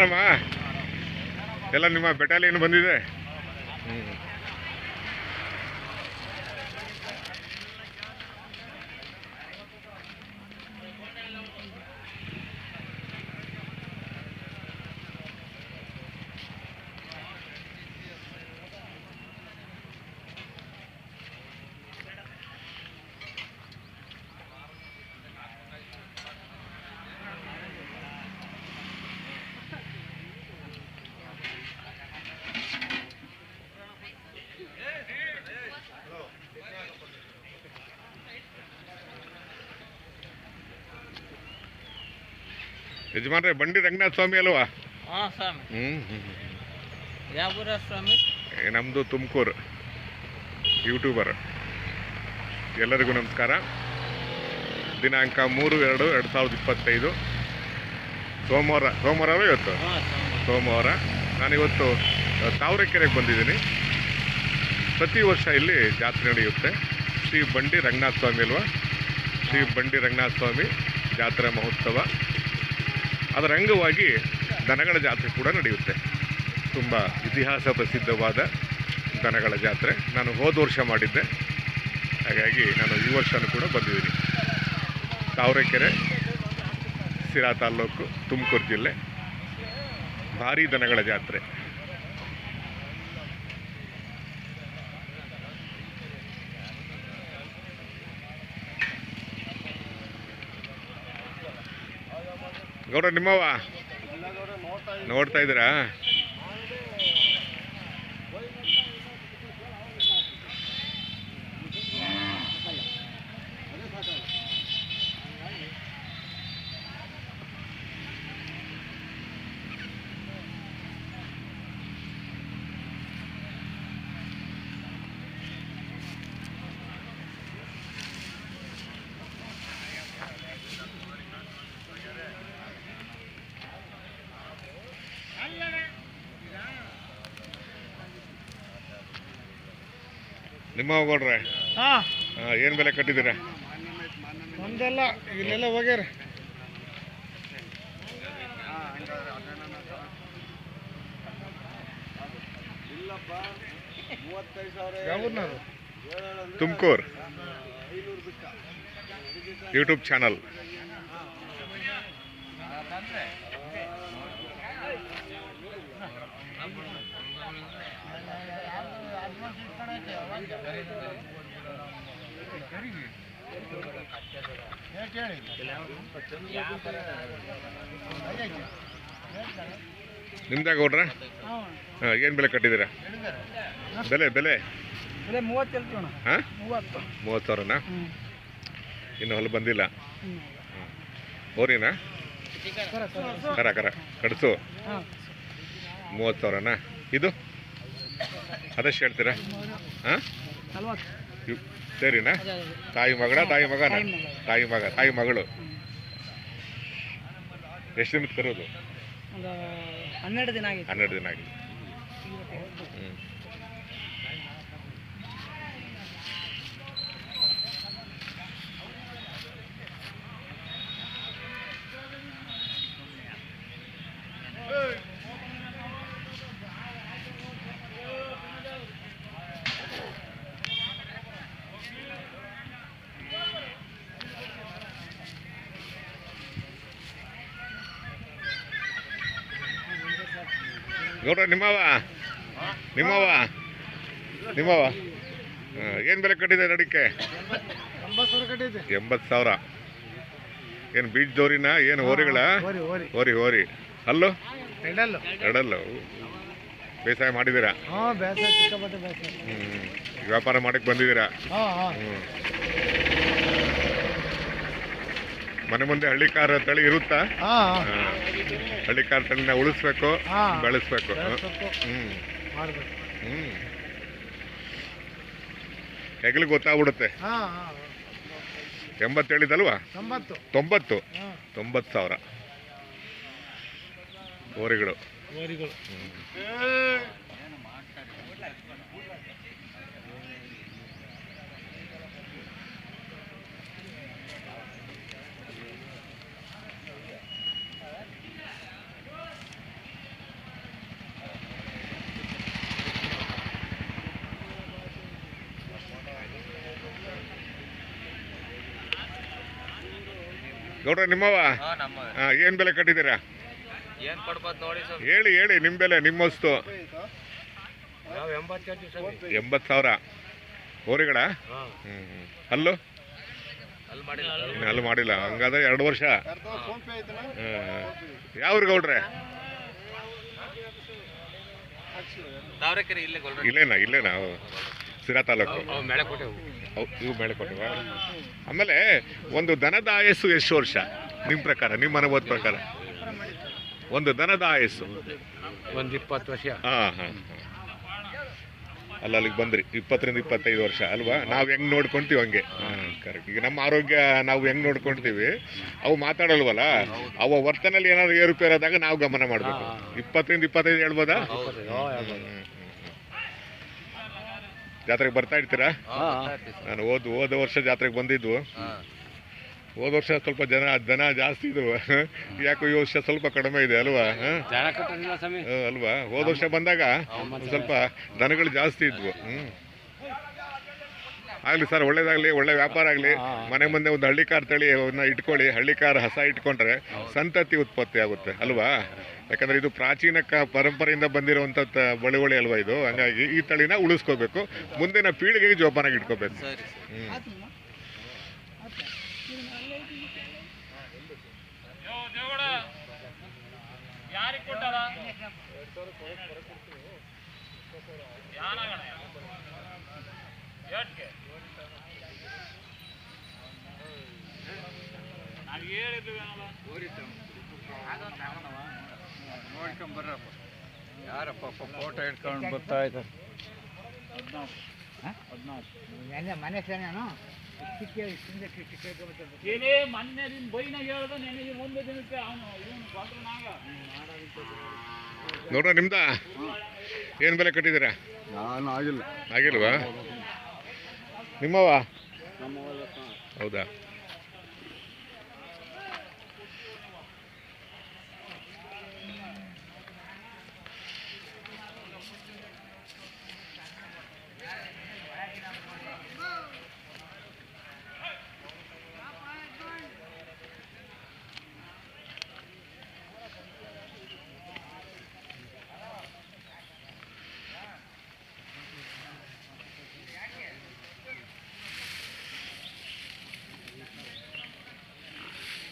ಆರಾಮ? ಎಲ್ಲ ನಿಮ್ಮ ಬೆಟಾಲಿಯನ್ ಬಂದಿದೆ? ಯಜಮಾನ್ರೆ ಬಂಡಿ ರಂಗನಾಥ ಸ್ವಾಮಿ ಅಲ್ವಾ? ಹಾಂ ಸ್ವಾಮಿ. ಯಾವ ಏ, ನಮ್ದು ತುಮಕೂರು. ಯೂಟ್ಯೂಬರ್ ಎಲ್ಲರಿಗೂ ನಮಸ್ಕಾರ. ದಿನಾಂಕ ಮೂರು ಎರಡು ಎರಡು ಸಾವಿರದ ಇಪ್ಪತ್ತೈದು. ಸೋಮವಾರ ಸೋಮವಾರವೇ ಇವತ್ತು? ಸೋಮವಾರ. ನಾನಿವತ್ತು ತಾವರೆಕೆರೆಗೆ ಬಂದಿದ್ದೀನಿ. ಪ್ರತಿ ವರ್ಷ ಇಲ್ಲಿ ಜಾತ್ರೆ ನಡೆಯುತ್ತೆ. ಶ್ರೀ ಬಂಡಿ ರಂಗನಾಥ ಸ್ವಾಮಿ ಅಲ್ವಾ? ಶ್ರೀ ಬಂಡಿ ರಂಗನಾಥ ಸ್ವಾಮಿ ಜಾತ್ರಾ ಮಹೋತ್ಸವ. ಅದರ ಅಂಗವಾಗಿ ದನಗಳ ಜಾತ್ರೆ ಕೂಡ ನಡೆಯುತ್ತೆ. ತುಂಬ ಇತಿಹಾಸ ಪ್ರಸಿದ್ಧವಾದ ದನಗಳ ಜಾತ್ರೆ. ನಾನು ಹೋದ ವರ್ಷ ಮಾಡಿದ್ದೆ. ಹಾಗಾಗಿ ನಾನು ಈ ವರ್ಷನೂ ಕೂಡ ಬಂದಿದ್ದೀನಿ. ತಾವರೆಕೆರೆ ಸಿರಾ ತಾಲ್ಲೂಕು, ತುಮಕೂರು ಜಿಲ್ಲೆ. ಭಾರಿ ದನಗಳ ಜಾತ್ರೆ. ಗೌಡ ನಿಮ್ಮವ ನೋಡ್ತಾ ಇದ್ದೀರಾ? ನಿಮ್ಮವ ಹೋಗೋಡ್ರೆ ಹಾಂ. ಏನು ಬೆಲೆ ಕಟ್ಟಿದ್ದೀರಾ? ಒಂದೆಲ್ಲ ಇಲ್ಲೆಲ್ಲ ಹೋಗ್ಯಾರ. ತುಮಕೂರು. ಯೂಟ್ಯೂಬ್ ಚಾನಲ್ ನಿಮ್ದಾಗ ಗೌಡ್ರ ಹಾಂ ಏನು ಬೆಲೆ ಕಟ್ಟಿದ್ದೀರಾ? ಬೆಲೆ ಬೆಲೆ? ಬೆಲೆ ಮೂವತ್ತು ಸಾವಿರನ ಹಾಂ? ಮೂವತ್ತು. ಸಾವಿರನಾ ಇನ್ನು ಹೊಲ ಬಂದಿಲ್ಲ? ಹೋರಿನಾ? ಓರಿನಾ ಕರ. ಕರ ಕಡಿಸು ಮೂವತ್ತು ಸಾವಿರನಾ ಇದು? ಅದಷ್ಟು ಹೇಳ್ತೀರಾ? ಹಾಂ? ಸರಿನಾ? ತಾಯಿ ಮಗಳ ತಾಯಿ ಮಗನ? ತಾಯಿ ಮಗ. ತಾಯಿ ಮಗ ತಾಯಿ ಮಗಳು. ಎಷ್ಟು ದಿನಕ್ಕೆ ತರೋದು ಒಂದು ಹನ್ನೆರಡು ದಿನ ಆಗಿದೆ. ಹನ್ನೆರಡು ದಿನ ಆಗಿದೆ. ಹ್ಞೂ ಗೌಡ್ರ ನಿಮ್ಮವ ನಿಮ್ಮವ ನಿಮ್ಮವ ಏನು ಬೆಲೆ ಕಟ್ಟಿದೆ ನಡಿಕೆ? ಎಂಬತ್ತು ಸಾವಿರ. ಏನು ಬೀಜ ಜೋರಿನ ಏನು ಹೋರಿಗಳ? ಹೋರಿ ಹೋರಿ. ಅಲ್ಲು ಎಡಲ್ಲು ಎರಡಲ್ಲ. ಬೇಸಾಯ ಮಾಡಿದ್ದೀರಾ? ವ್ಯಾಪಾರ ಮಾಡಕ್ಕೆ ಬಂದಿದ್ದೀರಾ? ಹ್ಞೂ ಮನೆ ಮುಂದೆ ಹಳ್ಳಿಕಾರ ತಳಿ ಇರುತ್ತಾ? ಹಾ. ಹಳ್ಳಿಕಾರ ತಳಿನ ಉಳಿಸ್ಬೇಕು ಹಾ. ಬೆಳೆಸ್ಬೇಕು. ಹ್ಮ್. ಮಾಡ್ಬೇಕು. ಹ್ಮ್. ಹೆಗ್ಲು ಗೊತ್ತಾಗ್ಬಿಡುತ್ತೆ. ಹಾ ಹಾ. ಎಂಬತ್ತು ಹೇಳಿದಲ್ವಾ ತೊಂಬತ್ತು. ತೊಂಬತ್ತು. ಹಾ. ತೊಂಬತ್ತು ಸಾವಿರ. ಓರಿಗಳು. ಗೌಡ್ರ ನಿಮ್ಮವ ಏನ್ ಬೆಲೆ ಕಟ್ಟಿದ್ದೀರಾ? ಹೇಳಿ ಹೇಳಿ ನಿಮ್ಮ ಬೆಲೆ ನಿಮ್ಮ ವಸ್ತು. ಎಂಬತ್ ಎಂಬತ್ತು ಸಾವಿರ. ಓರಿಗಳ ಹಾ. ಹ್ಮ್ ಹ್ಮ್. ಅಲ್ಲು ಅಲ್ಲಿ ಮಾಡಿಲ್ಲ ಹಂಗಾದ್ರೆ ಎರಡು ವರ್ಷ. ಯಾವ್ರು ಗೌಡ್ರೆ? ಇಲ್ಲೇನಾ ಇಲ್ಲೇನಾ. ಸಿರಾ ತಾಲೂಕು. ಇವು ಮೇಳಕೋಟೆವ ಆಮೇಲೆ ಒಂದು ದನದ ಆಯಸ್ಸು ಎಷ್ಟು ವರ್ಷ? ನಿಮ್ಮ ಪ್ರಕಾರ ನಿಮ್ಮ ಅನುಭವದ ಪ್ರಕಾರ? ಒಂದು ದನದ ಆಯಸ್ಸು ಒಂದು ಇಪ್ಪತ್ತು ವರ್ಷ. ಹಾಂ ಹಾಂ ಅಲ್ಲ ಅಲ್ಲಿಗೆ ಬಂದ್ರಿ. ಇಪ್ಪತ್ತರಿಂದ ಇಪ್ಪತ್ತೈದು ವರ್ಷ ಅಲ್ವಾ? ನಾವು ಹೆಂಗ್ ನೋಡ್ಕೊಂತೀವಿ ಹಂಗೆ. ಕರೆಕ್ಟ್ ಈಗ ನಮ್ಮ ಆರೋಗ್ಯ ನಾವು ಹೆಂಗೆ ನೋಡ್ಕೊಳ್ತೀವಿ ಅವು ಮಾತಾಡಲ್ವಲ್ಲ? ಅವ ವರ್ತನೆಯಲ್ಲಿ ಏನಾದ್ರು ಏರುಪೇರಾದಾಗ ನಾವು ಗಮನ ಮಾಡಬೇಕು. ಇಪ್ಪತ್ತರಿಂದ ಇಪ್ಪತ್ತೈದು ಹೇಳ್ಬೋದಾ. ಜಾತ್ರೆಗೆ ಬರ್ತಾ ಇರ್ತೀರಾ? ನಾನು ಹೋದ್ ಹೋದ ವರ್ಷ ಜಾತ್ರೆಗೆ ಬಂದಿದ್ವು ಹೋದ ವರ್ಷ ಸ್ವಲ್ಪ ಜನ ದನ ಜಾಸ್ತಿ ಇದ್ವು ಯಾಕೋ ಈ ವರ್ಷ ಸ್ವಲ್ಪ ಕಡಿಮೆ ಇದೆ ಅಲ್ವಾ? ಅಲ್ವಾ? ಹೋದ ವರ್ಷ ಬಂದಾಗ ಸ್ವಲ್ಪ ದನಗಳು ಜಾಸ್ತಿ ಇದ್ವು. ಹ್ಮ್. ಆಗ್ಲಿ ಸರ್ ಒಳ್ಳೇದಾಗ್ಲಿ ಒಳ್ಳೆ ವ್ಯಾಪಾರ ಆಗ್ಲಿ. ಮನೆ ಮುಂದೆ ಒಂದು ಹಳ್ಳಿಕಾರ್ ತಳಿ ಇಟ್ಕೊಳ್ಳಿ. ಇಟ್ಕೊಳ್ಳಿ ಹಳ್ಳಿಕಾರ್ ಹಸ ಇಟ್ಕೊಂಡ್ರೆ ಸಂತತಿ ಉತ್ಪತ್ತಿ ಆಗುತ್ತೆ. ಅಲ್ವಾ? ಯಾಕಂದ್ರೆ ಇದು ಪ್ರಾಚೀನ ಕ ಪರಂಪರೆಯಿಂದ ಬಂದಿರುವಂತ ಬಳುವಳಿ ಅಲ್ವಾ ಇದು? ಹಂಗಾಗಿ ಈ ತಳಿನ ಉಳಿಸ್ಕೋಬೇಕು. ಮುಂದಿನ ಪೀಳಿಗೆಗೆ ಜೋಪಾನಾಗಿ ಇಟ್ಕೋಬೇಕು. ಸರಿ ಹ್ಮ್ ಯಾರಪ್ಪ ಫೋಟೋ ಇಟ್ಕೊಂಡು ಬರ್ತಾ ಇದ್ದಾರೆ? ಮನೆ ಸೇನೇನು? ಏನೇ ಮೊನ್ನೆ ದಿನ ಬೈನಾಗ ಹೇಳ್ದ ನನಗೆ ಒಂದು ದಿನಕ್ಕೆ ಅವನು ಇವನು ನೋಡ್ರ ನಿಮ್ದ? ಏನ್ ಬೆಲೆ ಕಟ್ಟಿದ್ದೀರಾ? ನಾನು ಆಗಿಲ್ಲ. ಆಗಿಲ್ವಾ? ನಿಮ್ಮವ ಹೌದಾ?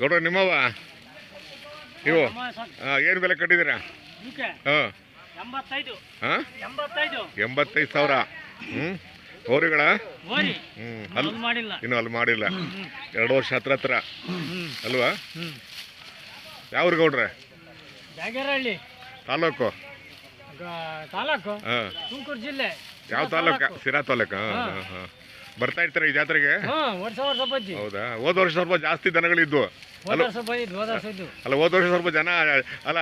ಗೌಡ್ರ ನಿಮ್ಮವ ನೀವು ಏನು ಬೆಲೆ ಕಟ್ಟಿದ್ದೀರಾ? ಹಾಂ. ಎಂಬತ್ತೈದು. ಹಾಂ? ಎಂಬತ್ತೈದು. ಎಂಬತ್ತೈದು ಸಾವಿರ. ಹ್ಞೂ ಹೋರಿಗಳ? ಓರಿ ಹ್ಞೂ ಅಲ್ಲಿ ಇನ್ನೂ ಅಲ್ಲಿ ಮಾಡಿಲ್ಲ. ಎರಡು ವರ್ಷ ಹತ್ರ ಹತ್ರ. ಅಲ್ವಾ? ಯಾವ್ರಿ ಗೌಡ್ರೆ? ತಾಲೂಕು? ತಾಲೂಕು? ತುಮಕೂರು ಜಿಲ್ಲೆ. ಯಾವ ತಾಲೂಕ. ಸಿರಾ ತಾಲೂಕು? ಹಾಂ. ಹಾಂ ಹಾಂ. ಬರ್ತಾ ಇರ್ತಾರೆ ಈ ಜಾತ್ರೆಗೆ? ಹಾ ವರ್ಷ ವರ್ಷ ಬಜ್ಜಿ. ಹೌದಾ? ಹೋದ ವರ್ಷ ಸ್ವಲ್ಪ ಜಾಸ್ತಿ ದನಗಳಿದ್ವು ಹೋದ ಅಲ್ಲ ವರ್ಷ ಬಂದಿದ್ದು ಹೋದ ವರ್ಷ ಇದ್ದು ಅಲ್ಲ ಹೋದ ವರ್ಷ ಸ್ವಲ್ಪ ಜನ ಅಲ್ಲ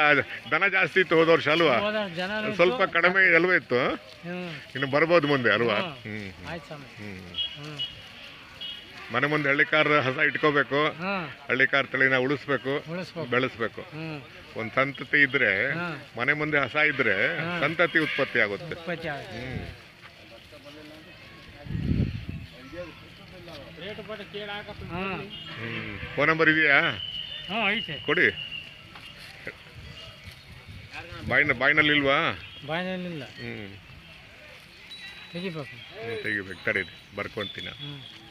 ದನ ಜಾಸ್ತಿ ಇತ್ತು ಹೋದ ವರ್ಷ ಅಲ್ವಾ? ಹೋದ ವರ್ಷ ಜನ ಸ್ವಲ್ಪ ಕಡಿಮೆ ಅಲ್ವಾ ಇತ್ತು? ಹ್ಮ್. ಇನ್ನು ಬರ್ಬೋದು ಮುಂದೆ ಅಲ್ವಾ? ಹ್ಮ್. ಆಯ್ತು ಸ್ವಾಮಿ. ಹ್ಮ್. ಹ್ಮ್. ಮನೆ ಮುಂದೆ ಹಳ್ಳಿಕಾರ ಹಸ ಇಟ್ಕೋಬೇಕು. ಹಾ. ಹಳ್ಳಿಕಾರ ತಳಿನ ಉಳಿಸ್ಬೇಕು ಉಳಿಸ್ಬೇಕು. ಬೆಳೆಸ್ಬೇಕು. ಹ್ಮ್. ಒಂದ್ ಸಂತತಿ ಇದ್ರೆ ಮನೆ ಮುಂದೆ ಹಸ ಇದ್ರೆ ಸಂತತಿ ಉತ್ಪತ್ತಿ ಆಗುತ್ತೆ. ಹ್ಮ್. ಫೋನ್ ನಂಬರ್ ಇದೆಯಾ? ಹಾಂ ಐತೆ. ಕೊಡಿ. ಬಾಯಿನ ಬಾಯಿನಲ್ಲಿ ಇಲ್ವಾ? ಬಾಯಿನಲ್ಲಿಲ್ಲ ಹ್ಮ್. ತೆಗಿಬೇಕು. ತಡೀರಿ ಬರ್ಕೊಂತೀನಿ. ಹ್ಞೂ